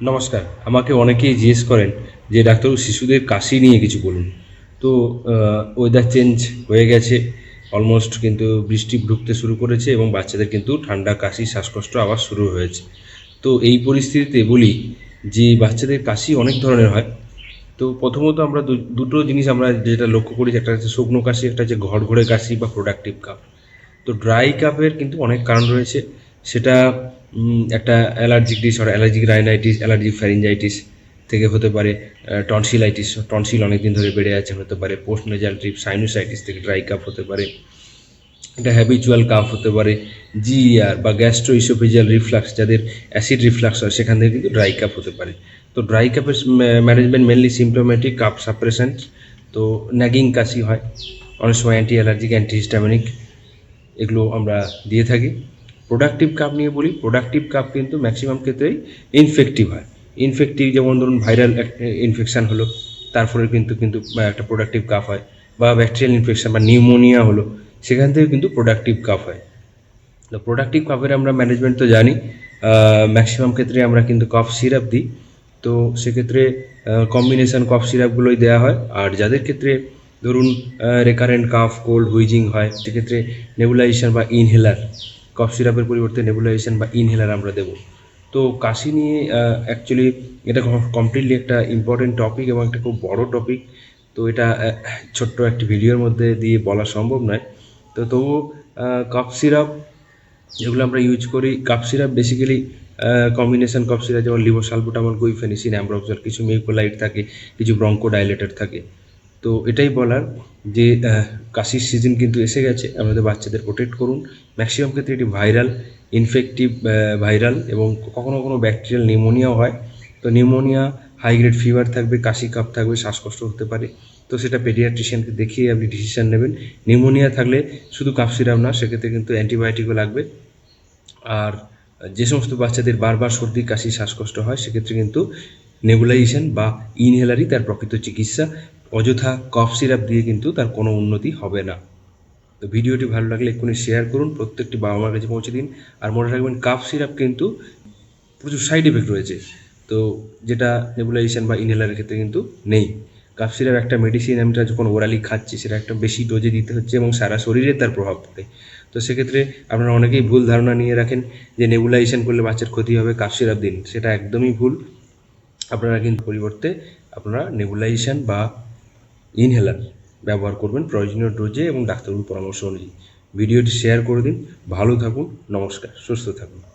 নমস্কার, আমাকে অনেকেই জিজ্ঞেস করেন যে ডাক্তারবাবু শিশুদের কাশি নিয়ে কিছু বলুন। তো ওয়েদার চেঞ্জ হয়ে গেছে অলমোস্ট কিন্তু বৃষ্টি ঢুকতে শুরু করেছে এবং বাচ্চাদের কিন্তু ঠান্ডা, কাশি, শ্বাসকষ্ট আবার শুরু হয়েছে। তো, এই পরিস্থিতিতে বলি যে বাচ্চাদের কাশি অনেক ধরনের হয়। তো, প্রথমত আমরা দুটো জিনিস আমরা যেটা লক্ষ্য করি একটা হচ্ছে শুকনো কাশি, একটা হচ্ছে ঘর ঘরে কাশি বা প্রোডাক্টিভ কাপ তো ড্রাই কাপের কিন্তু অনেক কারণ রয়েছে। সেটা একটা allergic disorder allergic rhinitis allergic pharyngitis থেকে হতে পারে টনসিলাইটিস টনসিল অনেকদিন ধরে বেড়ে আছে, হতে পারে পোস্ট নেজাল ট্রিপ সাইনোসাইটিস থেকে ড্রাই কাপ হতে পারে এটা হ্যাবিচুয়াল কাফ হতে পারে জিইআর বা গ্যাস্ট্রো ইসোফেজিয়াল রিফ্লাক্স যাদের অ্যাসিড রিফ্লাক্স হয়, সেখান থেকে কিন্তু ড্রাই কাপ হতে পারে। তো ড্রাই কাপের management mainly symptomatic cough suppressions তো ন্যাগিং কাশি হয়, অনেক সময় অ্যান্টি অ্যালার্জিক অ্যান্টি হিস্টামিনিক এগুলো আমরা দিয়ে থাকি। প্রোডাক্টিভ কাপ নিয়ে বলি প্রোডাক্টিভ কাপ কিন্তু ম্যাক্সিমাম ক্ষেত্রেই ইনফেক্টিভ হয়। ইনফেক্টিভ যেমন ধরুন ভাইরাল ইনফেকশান হলো তারপরে কিন্তু কিন্তু একটা প্রোডাক্টিভ কাপ হয়, বা ব্যাকটেরিয়াল ইনফেকশন বা নিউমোনিয়া হলো, সেখান থেকে কিন্তু প্রোডাক্টিভ কাপ হয়। তো প্রোডাক্টিভ কাপের আমরা ম্যানেজমেন্ট তো জানি ম্যাক্সিমাম ক্ষেত্রে আমরা কিন্তু কফ সিরাপ দিই। তো সেক্ষেত্রে কম্বিনেশন কফ সিরাপগুলোই দেওয়া হয়, আর যাদের ক্ষেত্রে ধরুন রেকারেন্ট কাফ কোল্ড হুইজিং হয়, সেক্ষেত্রে নেবুলাইজেশন বা ইনহেলার কফ সিরাপের পরিবর্তে নেবুলাইজেশন বা ইনহেলার আমরা দেবো। তো কাশি নিয়ে অ্যাকচুয়ালি এটা কমপ্লিটলি একটা ইম্পর্টেন্ট টপিক এবং একটা খুব বড় টপিক তো এটা ছোট্ট একটি ভিডিওর মধ্যে দিয়ে বলা সম্ভব নয়। তো তবু কফ সিরাপ যেগুলো আমরা ইউজ করি cough syrup basically combination cough syrup যেমন লিভোসালবুটামল গুইফেনিসিন অ্যাম্ব্রক্সল কিছু মিউকোলাইট থাকে, কিছু ব্রঙ্কোডাইলেটর থাকে। তো এটাই বলার যে কাশির সিজন কিন্তু এসে গেছে। আমাদের বাচ্চাদের প্রোটেক্ট করুন। ম্যাক্সিমাম ক্ষেত্রে এটি ভাইরাল ইনফেক্টিভ ভাইরাল এবং কখনো কখনো ব্যাকটেরিয়াল নিউমোনিয়াও হয়। তো নিউমোনিয়া হাই গ্রেড ফিভার থাকবে, কাশি, কাপ থাকবে, শ্বাসকষ্ট হতে পারে। তো সেটা পেডিয়াট্রিশিয়ানকে দেখিয়ে আপনি ডিসিশান নেবেন। নিউমোনিয়া থাকলে শুধু কাপ সিরাপ না, সেক্ষেত্রে কিন্তু অ্যান্টিবায়োটিকও লাগবে। আর যে সমস্ত বাচ্চাদের বারবার সর্দি, কাশি, শ্বাসকষ্ট হয়, সেক্ষেত্রে কিন্তু নেবুলাইজেশন বা ইনহেলারই তার প্রকৃত চিকিৎসা। অযথা কফ সিরাপ দিয়ে কিন্তু তার কোনো উন্নতি হবে না। তো ভিডিওটি ভালো লাগলে এক্ষুনি শেয়ার করুন, প্রত্যেকটি বাবা মার কাছে পৌঁছে দিন। আর মনে রাখবেন কাফ সিরাপ কিন্তু প্রচুর সাইড এফেক্ট রয়েছে। তো যেটা নেবুলাইজেশন বা ইনহেলারের ক্ষেত্রে কিন্তু নেই। কাফ সিরাপ একটা মেডিসিন আমরা যখন ওরালি খাচ্ছি, সেটা একটা বেশি ডোজে দিতে হচ্ছে এবং সারা শরীরে তার প্রভাব পড়ে। তো সেক্ষেত্রে আপনারা অনেকেই ভুল ধারণা নিয়ে রাখেন যে নেবুলাইজেশন করলে বাচ্চার ক্ষতি হবে কাফ সিরাপ দিন। সেটা একদমই ভুল। আপনারা কিন্তু পরিবর্তে আপনারা নেবুলাইজেশন বা ইনহেলার ব্যবহার করবেন প্রয়োজনীয় ডোজে এবং ডাক্তারবাবুর পরামর্শ অনুযায়ী। ভিডিওটি শেয়ার করে দিন। ভালো থাকুন। নমস্কার। সুস্থ থাকুন।